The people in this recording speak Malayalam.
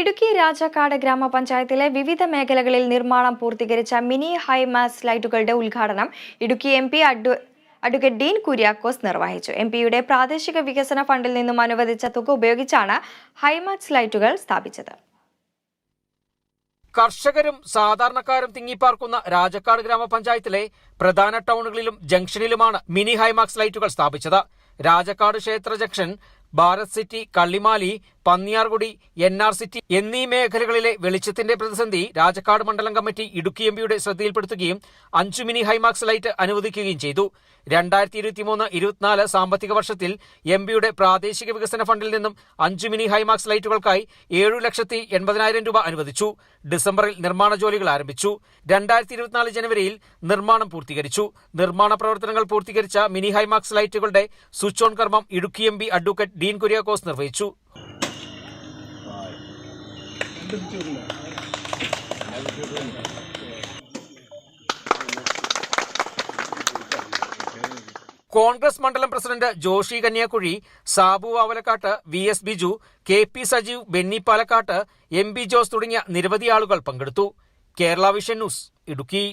ഇടുക്കി രാജാക്കാട് ഗ്രാമപഞ്ചായത്തിലെ വിവിധ മേഖലകളിൽ നിർമ്മാണം പൂർത്തീകരിച്ച മിനി ഹൈമാസ് ലൈറ്റുകളുടെ ഉദ്ഘാടനം Idukki M P adv advocate Dean Kuriakose നിർവഹിച്ചു. എം പിയുടെ പ്രാദേശിക വികസന ഫണ്ടിൽ നിന്നും അനുവദിച്ച തുക ഉപയോഗിച്ചാണ് ഹൈമാക്സ് ലൈറ്റുകൾ സ്ഥാപിച്ചത്. കർഷകരും സാധാരണക്കാരും തിങ്ങിപ്പാർക്കുന്ന രാജക്കാട് ഗ്രാമപഞ്ചായത്തിലെ പ്രധാന ടൗണുകളിലും ജംഗ്ഷനിലുമാണ് മിനി ഹൈമാക്സ് ലൈറ്റുകൾ സ്ഥാപിച്ചത്. രാജക്കാട് ക്ഷേത്ര junction Bharat city Kallimali Panniyarkutty N R city എന്നീ മേഖലകളിലെ വെളിച്ചത്തിന്റെ പ്രതിസന്ധി രാജക്കാട് മണ്ഡലം കമ്മിറ്റി ഇടുക്കി എം പിയുടെ ശ്രദ്ധയിൽപ്പെടുത്തുകയും അഞ്ചു മിനി ഹൈമാക്സ് ലൈറ്റ് അനുവദിക്കുകയും ചെയ്തു. രണ്ടായിരത്തി ഇരുപത്തിമൂന്ന് ഇരുപത്തിനാല് സാമ്പത്തിക വർഷത്തിൽ എം പിയുടെ പ്രാദേശിക വികസന ഫണ്ടിൽ നിന്നും അഞ്ചു മിനി ഹൈമാക്സ് ലൈറ്റുകൾക്കായി ഏഴു ലക്ഷത്തി എൺപതിനായിരം രൂപ അനുവദിച്ചു. ഡിസംബറിൽ നിർമ്മാണ ജോലികൾ ആരംഭിച്ചു. രണ്ടായിരത്തി ഇരുപത്തിനാല് ജനുവരിയിൽ നിർമ്മാണം പൂർത്തീകരിച്ചു. നിർമ്മാണ പ്രവർത്തനങ്ങൾ പൂർത്തീകരിച്ച മിനി ഹൈമാക്സ് ലൈറ്റുകളുടെ സ്വിച്ച് ഓൺ കർമ്മം Idukki M P advocate Dean Kuriakose നിർവഹിച്ചു. കോൺഗ്രസ് മണ്ഡലം president Joshy Kanyakuzhi Sabu Vavalakkattu V S Biju K P Sajeev Benny Palakkattu M B Jose തുടങ്ങിയ നിരവധി ആളുകൾ പങ്കെടുത്തു. Kerala vision news Idukki.